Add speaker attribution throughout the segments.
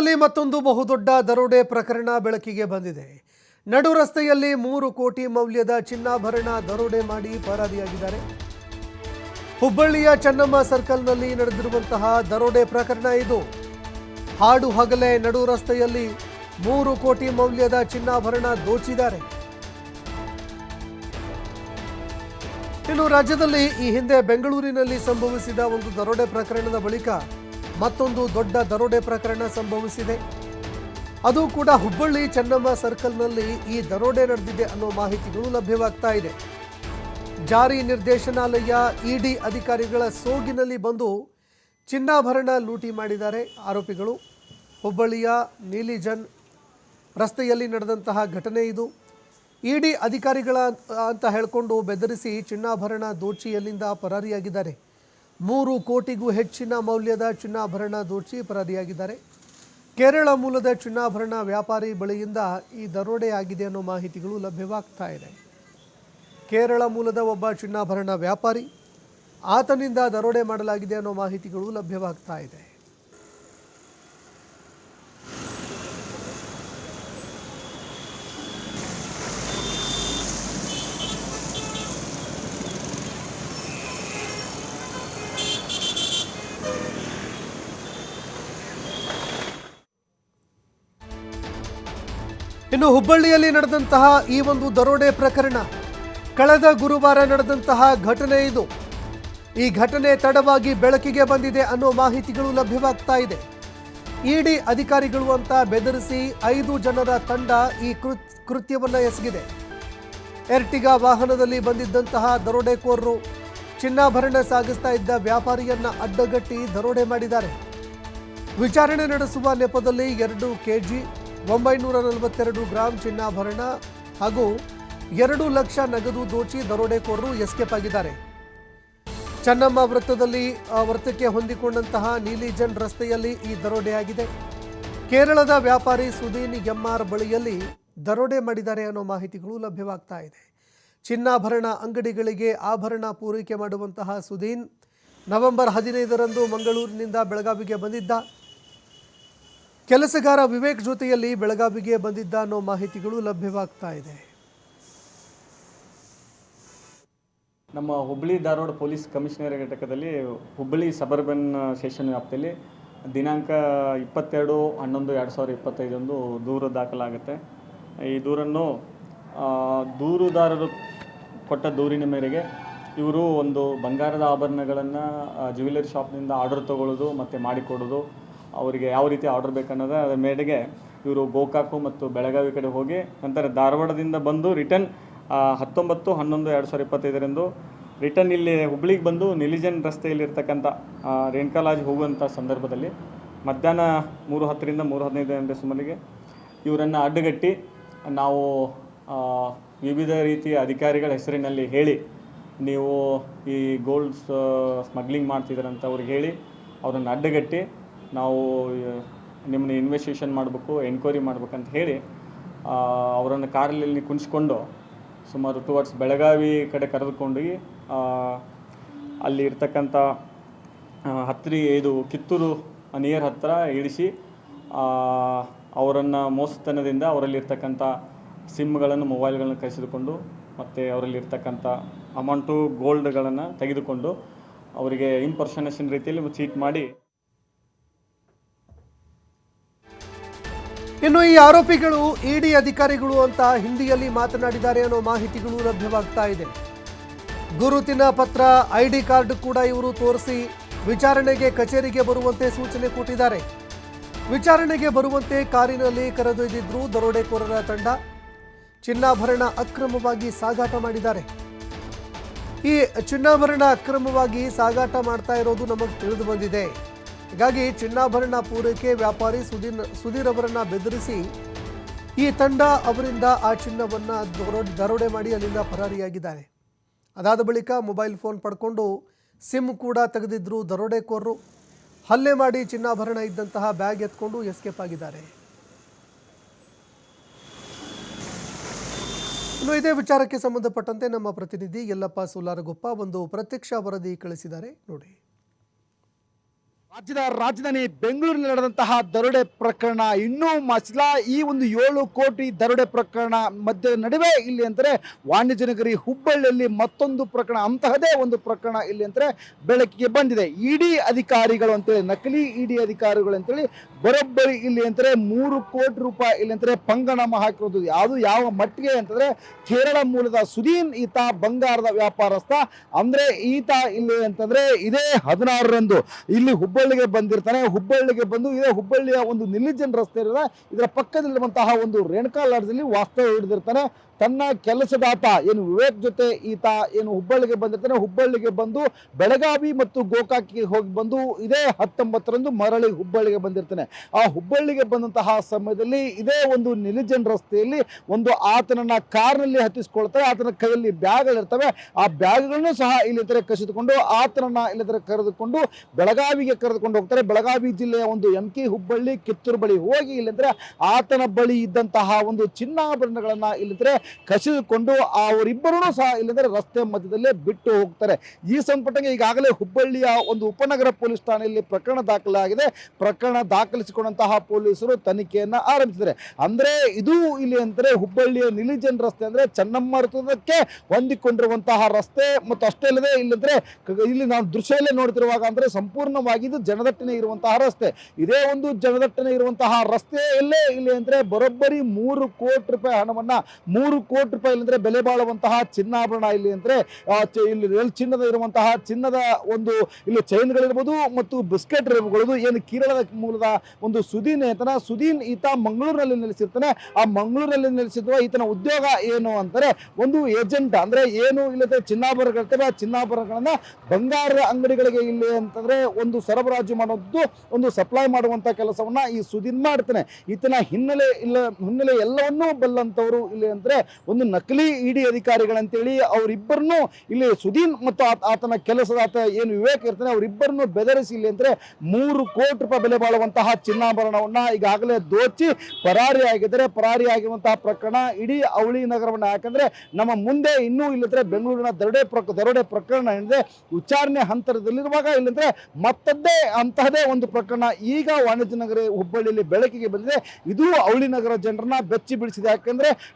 Speaker 1: ರಾಜ್ಯದಲ್ಲಿ ಮತ್ತೊಂದು ಬಹುದೊಡ್ಡ ದರೋಡೆ ಪ್ರಕರಣ ಬೆಳಕಿಗೆ ಬಂದಿದೆ. ನಡು ರಸ್ತೆಯಲ್ಲಿ ಮೂರು ಕೋಟಿ ಮೌಲ್ಯದ ಚಿನ್ನಾಭರಣ ದರೋಡೆ ಮಾಡಿ ಪರಾರಿಯಾಗಿದ್ದಾರೆ. ಹುಬ್ಬಳ್ಳಿಯ ಚೆನ್ನಮ್ಮ ಸರ್ಕಲ್ನಲ್ಲಿ ನಡೆದಿರುವಂತಹ ದರೋಡೆ ಪ್ರಕರಣ ಇದು. ಹಾಡು ಹಗಲೇ ನಡು ರಸ್ತೆಯಲ್ಲಿ ಮೂರು ಕೋಟಿ ಮೌಲ್ಯದ ಚಿನ್ನಾಭರಣ ದೋಚಿದ್ದಾರೆ. ಇನ್ನು ರಾಜ್ಯದಲ್ಲಿ ಈ ಹಿಂದೆ ಬೆಂಗಳೂರಿನಲ್ಲಿ ಸಂಭವಿಸಿದ ಒಂದು ದರೋಡೆ ಪ್ರಕರಣದ ಬಳಿಕ ಮತ್ತೊಂದು ದೊಡ್ಡ ದರೋಡೆ ಪ್ರಕರಣ ಸಂಭವಿಸಿದೆ. ಅದು ಕೂಡ ಹುಬ್ಬಳ್ಳಿ ಚೆನ್ನಮ್ಮ ಸರ್ಕಲ್ನಲ್ಲಿ ಈ ದರೋಡೆ ನಡೆದಿದೆ ಅನ್ನೋ ಮಾಹಿತಿಗಳು ಲಭ್ಯವಾಗ್ತಾ ಇದೆ. ಜಾರಿ ನಿರ್ದೇಶನಾಲಯ ಇಡಿ ಅಧಿಕಾರಿಗಳ ಸೋಗಿನಲ್ಲಿ ಬಂದು ಚಿನ್ನಾಭರಣ ಲೂಟಿ ಮಾಡಿದ್ದಾರೆ. ಆರೋಪಿಗಳು ಹುಬ್ಬಳ್ಳಿಯ ನೀಲಿಜನ್ ರಸ್ತೆಯಲ್ಲಿ ನಡೆದಂತಹ ಘಟನೆ ಇದು. ಇಡಿ ಅಧಿಕಾರಿಗಳ ಅಂತ ಹೇಳಿಕೊಂಡು ಬೆದರಿಸಿ ಚಿನ್ನಾಭರಣ ದೋಚಿಯಲ್ಲಿಂದ ಪರಾರಿಯಾಗಿದ್ದಾರೆ. ಮೂರು ಕೋಟಿಗೂ ಹೆಚ್ಚಿನ ಮೌಲ್ಯದ ಚಿನ್ನಾಭರಣ ದೋಚಿ ಪರದಿಯಾಗಿದ್ದಾರೆ. ಕೇರಳ ಮೂಲದ ಚಿನ್ನಾಭರಣ ವ್ಯಾಪಾರಿ ಬಳಿಯಿಂದ ಈ ದರೋಡೆ ಆಗಿದೆ ಅನ್ನೋ ಮಾಹಿತಿಗಳು ಲಭ್ಯವಾಗ್ತಾ ಇದೆ. ಕೇರಳ ಮೂಲದ ಒಬ್ಬ ಚಿನ್ನಾಭರಣ ವ್ಯಾಪಾರಿ, ಆತನಿಂದ ದರೋಡೆ ಮಾಡಲಾಗಿದೆ ಅನ್ನೋ ಮಾಹಿತಿಗಳು ಲಭ್ಯವಾಗ್ತಾ ಇದೆ. ಇನ್ನು ಹುಬ್ಬಳ್ಳಿಯಲ್ಲಿ ನಡೆದಂತಹ ಈ ಒಂದು ದರೋಡೆ ಪ್ರಕರಣ, ಕಳೆದ ಗುರುವಾರ ನಡೆದಂತಹ ಘಟನೆ ಇದು. ಈ ಘಟನೆ ತಡವಾಗಿ ಬೆಳಕಿಗೆ ಬಂದಿದೆ ಅನ್ನೋ ಮಾಹಿತಿಗಳು ಲಭ್ಯವಾಗ್ತಾ ಇದೆ. ಇಡಿ ಅಧಿಕಾರಿಗಳು ಅಂತ ಬೆದರಿಸಿ ಐದು ಜನರ ತಂಡ ಈ ಕೃತ್, ಕೃತ್ಯವನ್ನ ಎಸಗಿದೆ. ಎರ್ಟಿಗಾ ವಾಹನದಲ್ಲಿ ಬಂದಿದ್ದಂತಹ ದರೋಡೆಕೋರರು ಚಿನ್ನಾಭರಣ ಸಾಗಿಸ್ತಾ ಇದ್ದ ವ್ಯಾಪಾರಿಯನ್ನ ಅಡ್ಡಗಟ್ಟಿ ದರೋಡೆ ಮಾಡಿದ್ದಾರೆ. ವಿಚಾರಣೆ ನಡೆಸುವ ನೆಪದಲ್ಲಿ ಎರಡು ಕೆಜಿ ಒಂಬೈನೂರ ನಲವತ್ತೆರಡು ಗ್ರಾಂ ಚಿನ್ನಾಭರಣ ಹಾಗೂ ಎರಡು ಲಕ್ಷ ನಗದು ದೋಚಿ ದರೋಡೆಕೋರರು ಎಸ್ಕೇಪ್ ಆಗಿದ್ದಾರೆ. ಚನ್ನಮ್ಮ ವೃತ್ತದಲ್ಲಿ ವೃತ್ತಕ್ಕೆ ಹೊಂದಿಕೊಂಡಂತಹ ನೀಲಿಜನ್ ರಸ್ತೆಯಲ್ಲಿ ಈ ದರೋಡೆಯಾಗಿದೆ. ಕೇರಳದ ವ್ಯಾಪಾರಿ ಸುದೀನ್ ಎಂಆರ್ ಬಳಿಯಲ್ಲಿ ದರೋಡೆ ಮಾಡಿದ್ದಾರೆ ಅನ್ನೋ ಮಾಹಿತಿಗಳು ಲಭ್ಯವಾಗ್ತಾ ಇದೆ. ಚಿನ್ನಾಭರಣ ಅಂಗಡಿಗಳಿಗೆ ಆಭರಣ ಪೂರೈಕೆ ಮಾಡುವಂತಹ ಸುದೀನ್ ನವೆಂಬರ್ ಹದಿನೈದರಂದು ಮಂಗಳೂರಿನಿಂದ ಬೆಳಗಾವಿಗೆ ಬಂದಿದ್ದ. ಕೆಲಸಗಾರ ವಿವೇಕ್ ಜೊತೆಯಲ್ಲಿ ಬೆಳಗಾವಿಗೆ ಬಂದಿದ್ದ ಅನ್ನೋ ಮಾಹಿತಿಗಳು ಲಭ್ಯವಾಗ್ತಾ ಇದೆ.
Speaker 2: ನಮ್ಮ ಹುಬ್ಬಳ್ಳಿ ಧಾರವಾಡ ಪೊಲೀಸ್ ಕಮಿಷನರ್ ಘಟಕದಲ್ಲಿ ಹುಬ್ಬಳ್ಳಿ ಸಬರ್ಬನ್ ಸೆಷನ್ ವ್ಯಾಪ್ತಿಯಲ್ಲಿ ದಿನಾಂಕ ಇಪ್ಪತ್ತೆರಡು ಹನ್ನೊಂದು ಎರಡು ಸಾವಿರದ ಇಪ್ಪತ್ತೈದೊಂದು ದೂರು ದಾಖಲಾಗುತ್ತೆ. ಈ ದೂರನ್ನು ದೂರುದಾರರು ಕೊಟ್ಟ ದೂರಿನ ಮೇರೆಗೆ ಇವರು ಒಂದು ಬಂಗಾರದ ಆಭರಣಗಳನ್ನು ಜ್ಯುವೆಲರಿ ಶಾಪ್ನಿಂದ ಆರ್ಡರ್ ತೊಗೊಳ್ಳೋದು ಮತ್ತು ಮಾಡಿಕೊಡೋದು ಅವರಿಗೆ ಯಾವ ರೀತಿ ಆರ್ಡರ್ ಬೇಕನ್ನೋದು ಅದರ ಮೇರೆಗೆ ಇವರು ಗೋಕಾಕು ಮತ್ತು ಬೆಳಗಾವಿ ಕಡೆ ಹೋಗಿ ನಂತರ ಧಾರವಾಡದಿಂದ ಬಂದು ರಿಟರ್ನ್ ಹತ್ತೊಂಬತ್ತು ಹನ್ನೊಂದು ಎರಡು ಸಾವಿರದ ಇಪ್ಪತ್ತೈದರಂದು ರಿಟರ್ನ್ ಇಲ್ಲಿ ಹುಬ್ಳಿಗೆ ಬಂದು ನಿಲಿಜನ್ ರಸ್ತೆಯಲ್ಲಿರ್ತಕ್ಕಂಥ ಆ, ರೇಣುಕಾ ಲಾಜ್ ಹೋಗುವಂಥ ಸಂದರ್ಭದಲ್ಲಿ ಮಧ್ಯಾಹ್ನ ಮೂರು ಹತ್ತರಿಂದ ಮೂರು ಹದಿನೈದು ಗಂಟೆ ಸುಮಾರಿಗೆ ಇವರನ್ನು ಅಡ್ಡಗಟ್ಟಿ ನಾವು ವಿವಿಧ ರೀತಿಯ ಅಧಿಕಾರಿಗಳ ಹೆಸರಿನಲ್ಲಿ ಹೇಳಿ ನೀವು ಈ ಗೋಲ್ಡ್ಸ್ ಸ್ಮಗ್ಲಿಂಗ್ ಮಾಡ್ತಿದ್ದೀರಂತ ಅವ್ರಿಗೆ ಹೇಳಿ ಅವರನ್ನು ಅಡ್ಡಗಟ್ಟಿ ನಾವು ನಿಮ್ಮನ್ನ ಇನ್ವೆಸ್ಟಿಗೇಷನ್ ಮಾಡಬೇಕು ಎನ್ಕ್ವೈರಿ ಮಾಡ್ಬೇಕಂತ ಹೇಳಿ ಅವರನ್ನು ಕಾರಲ್ಲಿ ಕುಣಿಸ್ಕೊಂಡು ಸುಮಾರು ಟುವರ್ಡ್ಸ್ ಬೆಳಗಾವಿ ಕಡೆ ಕರೆದುಕೊಂಡು ಅಲ್ಲಿ ಇರ್ತಕ್ಕಂಥ ಹತ್ತಿರ ಇದು ಕಿತ್ತೂರು ನಿಯರ್ ಹತ್ತಿರ ಇಳಿಸಿ ಅವರನ್ನು ಮೋಸತನದಿಂದ ಅವರಲ್ಲಿರ್ತಕ್ಕಂಥ ಸಿಮ್ಗಳನ್ನು ಮೊಬೈಲ್ಗಳನ್ನು ಕಸಿದುಕೊಂಡು ಮತ್ತು ಅವರಲ್ಲಿರ್ತಕ್ಕಂಥ ಅಮೌಂಟು ಗೋಲ್ಡ್ಗಳನ್ನು ತೆಗೆದುಕೊಂಡು, ಅವರಿಗೆ ಇಂಪರ್ಸನೇಷನ್ ರೀತಿಯಲ್ಲಿ ಚೀಟ್ ಮಾಡಿ
Speaker 1: ಇನ್ನು ಈ ಆರೋಪಿಗಳು ಇಡಿ ಅಧಿಕಾರಿಗಳು ಅಂತ ಹಿಂದಿಯಲ್ಲಿ ಮಾತನಾಡಿದ್ದಾರೆ ಅನ್ನೋ ಮಾಹಿತಿಗಳು ಲಭ್ಯವಾಗ್ತಾ ಇದೆ. ಗುರುತಿನ ಪತ್ರ, ಐಡಿ ಕಾರ್ಡ್ ಕೂಡ ಇವರು ತೋರಿಸಿ ವಿಚಾರಣೆಗೆ ಕಚೇರಿಗೆ ಬರುವಂತೆ ಸೂಚನೆ ಕೊಟ್ಟಿದ್ದಾರೆ. ವಿಚಾರಣೆಗೆ ಬರುವಂತೆ ಕಾರಿನಲ್ಲಿ ಕರೆದೊಯ್ದಿದ್ರು ದರೋಡೆಕೋರರ ತಂಡ. ಚಿನ್ನಾಭರಣ ಅಕ್ರಮವಾಗಿ ಸಾಗಾಟ ಮಾಡಿದ್ದಾರೆ. ಈ ಚಿನ್ನಾಭರಣ ಅಕ್ರಮವಾಗಿ ಸಾಗಾಟ ಮಾಡ್ತಾ ಇರೋದು ನಮಗೆ ತಿಳಿದು ಬಂದಿದೆ. ಹೀಗಾಗಿ ಚಿನ್ನಾಭರಣ ಪೂರೈಕೆ ವ್ಯಾಪಾರಿ ಸುಧೀರ್ ಸುಧೀರ್ ಅವರನ್ನ ಬೆದರಿಸಿ ಈ ತಂಡ ಅವರಿಂದ ಆ ಚಿನ್ನವನ್ನು ದರೋ- ದರೋಡೆ ಮಾಡಿ ಅಲ್ಲಿಂದ ಪರಾರಿಯಾಗಿದ್ದಾರೆ. ಅದಾದ ಬಳಿಕ ಮೊಬೈಲ್ ಫೋನ್ ಪಡ್ಕೊಂಡು ಸಿಮ್ ಕೂಡ ತೆಗೆದಿದ್ರು ದರೋಡೆಕೋರರು. ಹಲ್ಲೆ ಮಾಡಿ ಚಿನ್ನಾಭರಣ ಇದ್ದಂತಹ ಬ್ಯಾಗ್ ಎತ್ಕೊಂಡು ಎಸ್ಕೇಪ್ ಆಗಿದ್ದಾರೆ. ಇನ್ನು ಇದೇ ವಿಚಾರಕ್ಕೆ ಸಂಬಂಧಪಟ್ಟಂತೆ ನಮ್ಮ ಪ್ರತಿನಿಧಿ ಯಲ್ಲಪ್ಪ ಸುಲಾರಗೊಪ್ಪ ಒಂದು ಪ್ರತ್ಯಕ್ಷ ವರದಿ ಕಳಿಸಿದ್ದಾರೆ. ನೋಡಿ.
Speaker 3: ರಾಜ್ಯದ ರಾಜಧಾನಿ ಬೆಂಗಳೂರಿನಲ್ಲಿ ನಡೆದಂತಹ ದರೋಡೆ ಪ್ರಕರಣ ಇನ್ನೂ ಮಸಲ ಈ ಒಂದು ಏಳು ಕೋಟಿ ದರೋಡೆ ಪ್ರಕರಣ ಮಧ್ಯ ನಡುವೆ ಇಲ್ಲಿ ಅಂದರೆ ವಾಣಿಜ್ಯ ನಗರಿ ಹುಬ್ಬಳ್ಳಿಯಲ್ಲಿ ಮತ್ತೊಂದು ಪ್ರಕರಣ, ಅಂತಹದೇ ಒಂದು ಪ್ರಕರಣ ಇಲ್ಲಿ ಅಂದರೆ ಬೆಳಕಿಗೆ ಬಂದಿದೆ. ಇಡಿ ಅಧಿಕಾರಿಗಳು ಅಂತೇಳಿ, ನಕಲಿ ಇಡಿ ಅಧಿಕಾರಿಗಳು ಅಂತೇಳಿ ಬರೋಬ್ಬರಿ ಇಲ್ಲಿ ಅಂತಾರೆ ಮೂರು ಕೋಟಿ ರೂಪಾಯಿ ಇಲ್ಲಿ ಅಂತಾರೆ ಪಂಗನಾಮ ಹಾಕಿರೋದು. ಯಾವುದು ಯಾವ ಮಟ್ಟಿಗೆ ಅಂತಂದ್ರೆ ಕೇರಳ ಮೂಲದ ಸುದೀನ್ ಈತ ಬಂಗಾರದ ವ್ಯಾಪಾರಸ್ಥ. ಅಂದ್ರೆ ಈತ ಇಲ್ಲಿ ಅಂತಂದ್ರೆ ಇದೇ ಹದಿನಾರರಂದು ಇಲ್ಲಿ ಹುಬ್ಬಳ್ಳಿಗೆ ಬಂದಿರ್ತಾನೆ. ಹುಬ್ಬಳ್ಳಿಗೆ ಬಂದು ಇದೇ ಹುಬ್ಬಳ್ಳಿಯ ಒಂದು ನಿಲ್ಲಿಜನ್ ರಸ್ತೆ ಇರೋದ. ಇದರ ಪಕ್ಕದಲ್ಲಿರುವಂತಹ ಒಂದು ರೇಣುಕಾ ಲಾಡ್ಜಲ್ಲಿ ವಾಸ್ತವ್ಯ ಹಿಡಿದಿರ್ತಾನೆ. ತನ್ನ ಕೆಲಸದಾತ ಏನು ವಿವೇಕ್ ಜೊತೆ ಈತ, ಏನು ಹುಬ್ಬಳ್ಳಿಗೆ ಬಂದಿರ್ತಾನೆ. ಹುಬ್ಬಳ್ಳಿಗೆ ಬಂದು ಬೆಳಗಾವಿ ಮತ್ತು ಗೋಕಾಕಿಗೆ ಹೋಗಿ ಬಂದು ಇದೇ ಹತ್ತೊಂಬತ್ತರಂದು ಮರಳಿ ಹುಬ್ಬಳ್ಳಿಗೆ ಬಂದಿರ್ತಾನೆ. ಆ ಹುಬ್ಬಳ್ಳಿಗೆ ಬಂದಂತಹ ಸಮಯದಲ್ಲಿ ಇದೇ ಒಂದು ನಿಲಿಜನ್ ರಸ್ತೆಯಲ್ಲಿ ಒಂದು ಆತನನ್ನ ಕಾರ್ನಲ್ಲಿ ಹತ್ತಿಸ್ಕೊಳ್ತಾರೆ. ಆತನ ಕೈಯಲ್ಲಿ ಬ್ಯಾಗ್ಗಳಿರ್ತವೆ ಆ ಬ್ಯಾಗ್ಗಳನ್ನು ಸಹ ಇಲ್ಲಿದ್ದರೆ ಕಸಿದುಕೊಂಡು ಆತನನ್ನ ಇಲ್ಲಿದ್ದರೆ ಕರೆದುಕೊಂಡು ಬೆಳಗಾವಿಗೆ ಕರೆದುಕೊಂಡು ಹೋಗ್ತಾರೆ. ಬೆಳಗಾವಿ ಜಿಲ್ಲೆಯ ಒಂದು ಎಂ ಕೆ ಹುಬ್ಬಳ್ಳಿ ಕಿತ್ತೂರು ಬಳಿ ಹೋಗಿ ಇಲ್ಲಿದ್ರೆ ಆತನ ಬಳಿ ಇದ್ದಂತಹ ಒಂದು ಚಿನ್ನಾಭರಣಗಳನ್ನು ಇಲ್ಲಿಂದರೆ ಕಸಿದುಕೊಂಡು ಅವರಿಬ್ಬರೂ ಸಹ ಇಲ್ಲಂದರೆ ರಸ್ತೆ ಮಧ್ಯದಲ್ಲೇ ಬಿಟ್ಟು ಹೋಗ್ತಾರೆ. ಈ ಸಂಪುಟಕ್ಕೆ ಈಗಾಗಲೇ ಹುಬ್ಬಳ್ಳಿಯ ಒಂದು ಉಪನಗರ ಪೊಲೀಸ್ ಠಾಣೆಯಲ್ಲಿ ಪ್ರಕರಣ ದಾಖಲಾಗಿದೆ. ಪ್ರಕರಣ ದಾಖಲಿಸಿಕೊಂಡಂತಹ ಪೊಲೀಸರು ತನಿಖೆಯನ್ನು ಆರಂಭಿಸಿದ್ದಾರೆ. ಅಂದ್ರೆ ಇದು ಇಲ್ಲಿ ಅಂದರೆ ಹುಬ್ಬಳ್ಳಿಯ ನಿಲಿಜನ್ ರಸ್ತೆ ಅಂದ್ರೆ ಚೆನ್ನಮ್ಮ ವೃತ್ತಕ್ಕೆ ಹೊಂದಿಕೊಂಡಿರುವಂತಹ ರಸ್ತೆ ಮತ್ತು ಅಷ್ಟೇ ಅಲ್ಲದೆ ಇಲ್ಲಂದ್ರೆ ಇಲ್ಲಿ ನಾವು ದೃಶ್ಯದಲ್ಲೇ ನೋಡ್ತಿರುವಾಗ ಅಂದ್ರೆ ಸಂಪೂರ್ಣವಾಗಿ ಇದು ಜನದಟ್ಟಣೆ ಇರುವಂತಹ ರಸ್ತೆ. ಇದೇ ಒಂದು ಜನದಟ್ಟಣೆ ಇರುವಂತಹ ರಸ್ತೆಯಲ್ಲೇ ಇಲ್ಲಿ ಅಂದ್ರೆ ಬರೋಬ್ಬರಿ ಮೂರು ಕೋಟಿ ರೂಪಾಯಿ ಹಣವನ್ನು ಮೂರು ಕೋಟಿ ರೂಪಾಯಿ ಇಲ್ಲಂದ್ರೆ ಬೆಲೆ ಬಾಳುವಂತಹ ಚಿನ್ನಾಭರಣ ಇಲ್ಲಿ ಅಂದ್ರೆ ಇಲ್ಲಿ ಚಿನ್ನದ ಇರುವಂತಹ ಚಿನ್ನದ ಒಂದು ಇಲ್ಲಿ ಚೈನ್ಗಳಿರ್ಬೋದು ಮತ್ತು ಬಿಸ್ಕೆಟ್ ಇರ್ಬೋದು ಏನು ಕೇರಳದ ಮೂಲದ ಒಂದು ಸುದೀನ್ ಏತನ ಸುದೀನ್ ಈತ ಮಂಗಳೂರಿನಲ್ಲಿ ನೆಲೆಸಿರ್ತಾನೆ. ಆ ಮಂಗಳೂರಿನಲ್ಲಿ ನೆಲೆಸಿರುವ ಈತನ ಉದ್ಯೋಗ ಏನು ಅಂತಾರೆ ಒಂದು ಏಜೆಂಟ್ ಅಂದ್ರೆ ಏನು ಇಲ್ಲದೆ ಚಿನ್ನಾಭರಣಗಳಿರ್ತವೆ ಆ ಚಿನ್ನಾಭರಣಗಳನ್ನ ಬಂಗಾರ ಅಂಗಡಿಗಳಿಗೆ ಇಲ್ಲಿ ಅಂತಂದ್ರೆ ಒಂದು ಸರಬರಾಜು ಮಾಡೋದು ಒಂದು ಸಪ್ಲೈ ಮಾಡುವಂತ ಕೆಲಸವನ್ನ ಈ ಸುದೀನ್ ಮಾಡ್ತಾನೆ. ಈತನ ಹಿನ್ನೆಲೆ ಇಲ್ಲ, ಹಿನ್ನೆಲೆ ಎಲ್ಲವನ್ನೂ ಬಲ್ಲಂತವರು ಇಲ್ಲಿ ಅಂದ್ರೆ ಒಂದು ನಕಲಿ ಇಡಿ ಅಧಿಕಾರಿಗಳಂತೇಳಿ ಅವರಿಬ್ಬರನ್ನು ಇಲ್ಲಿ ಸುದೀನ್ ಮತ್ತು ಆತ- ಆತನ ಕೆಲಸದಾತ ಏನು ವಿವೇಕ್ ಇರ್ತಾನೆ, ಅವರಿಬ್ಬರನ್ನು ಬೆದರಿಸಿ ಇಲ್ಲಿ ಅಂದರೆ ಮೂರು ಕೋಟಿ ರೂಪಾಯಿ ಬೆಲೆ ಬಾಳುವಂತಹ ಚಿನ್ನಾಭರಣವನ್ನ ಈಗಾಗಲೇ ದೋಚಿ ಪರಾರಿ ಪರಾರಿಯಾಗಿರುವಂತಹ ಪ್ರಕರಣ ಇಡೀ ಅವಳಿ ನಗರವನ್ನ. ಯಾಕಂದ್ರೆ ನಮ್ಮ ಮುಂದೆ ಇನ್ನೂ ಇಲ್ಲದ್ರೆ ಬೆಂಗಳೂರಿನ ದರೋಡೆ ಪ್ರಕ ದರೋಡೆ ಪ್ರಕರಣ ಏನಿದೆ ವಿಚಾರಣೆ ಹಂತದಲ್ಲಿರುವಾಗ ಇಲ್ಲಂದ್ರೆ ಮತ್ತದ್ದೇ ಅಂತಹದೇ ಒಂದು ಪ್ರಕರಣ ಈಗ ವಾಣಿಜ್ಯ ನಗರ ಹುಬ್ಬಳ್ಳಿಯಲ್ಲಿ ಬೆಳಕಿಗೆ ಬಂದಿದೆ. ಇದು ಅವಳಿ ನಗರ ಜನರನ್ನ ಬೆಚ್ಚಿ ಬೀಳಿಸಿದೆ. ಯಾಕಂದ್ರೆ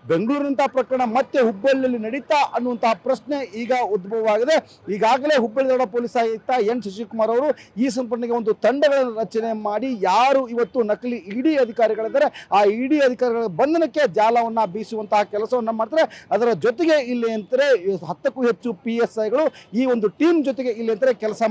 Speaker 3: ಬೆಂಗಳೂರಿನಂತಹ ಪ್ರಕರಣ ಮತ್ತೆ ಹುಬ್ಬಳ್ಳಿಯಲ್ಲಿ ನಡೀತಾ ಅನ್ನುವಂತಹ ಪ್ರಶ್ನೆ ಈಗ ಉದ್ಭವವಾಗಿದೆ. ಈಗಾಗಲೇ ಹುಬ್ಬಳ್ಳಿ ದೊಡ್ಡ ಪೊಲೀಸ್ ಆಯುಕ್ತ ಎನ್ ಶಶಿಕುಮಾರ್ ಅವರು ಈ ಸಂಪರ್ಣಿಗೆ ಒಂದು ತಂಡಗಳನ್ನು ರಚನೆ ಮಾಡಿ ಯಾರು ಇವತ್ತು ನಕಲಿ ಇಡಿ ಅಧಿಕಾರಿಗಳಿದ್ದಾರೆ, ಆ ಇಡಿ ಅಧಿಕಾರಿಗಳ ಬಂಧನಕ್ಕೆ ಜಾಲವನ್ನು ಬೀಸುವಂತಹ ಕೆಲಸವನ್ನು ಮಾಡ್ತಾರೆ. ಅದರ ಜೊತೆಗೆ ಇಲ್ಲಿ ಅಂತಾರೆ ಹತ್ತಕ್ಕೂ ಹೆಚ್ಚು ಪಿ ಈ ಒಂದು ಟೀಮ್ ಜೊತೆಗೆ ಇಲ್ಲಿ ಅಂತಾರೆ ಕೆಲಸ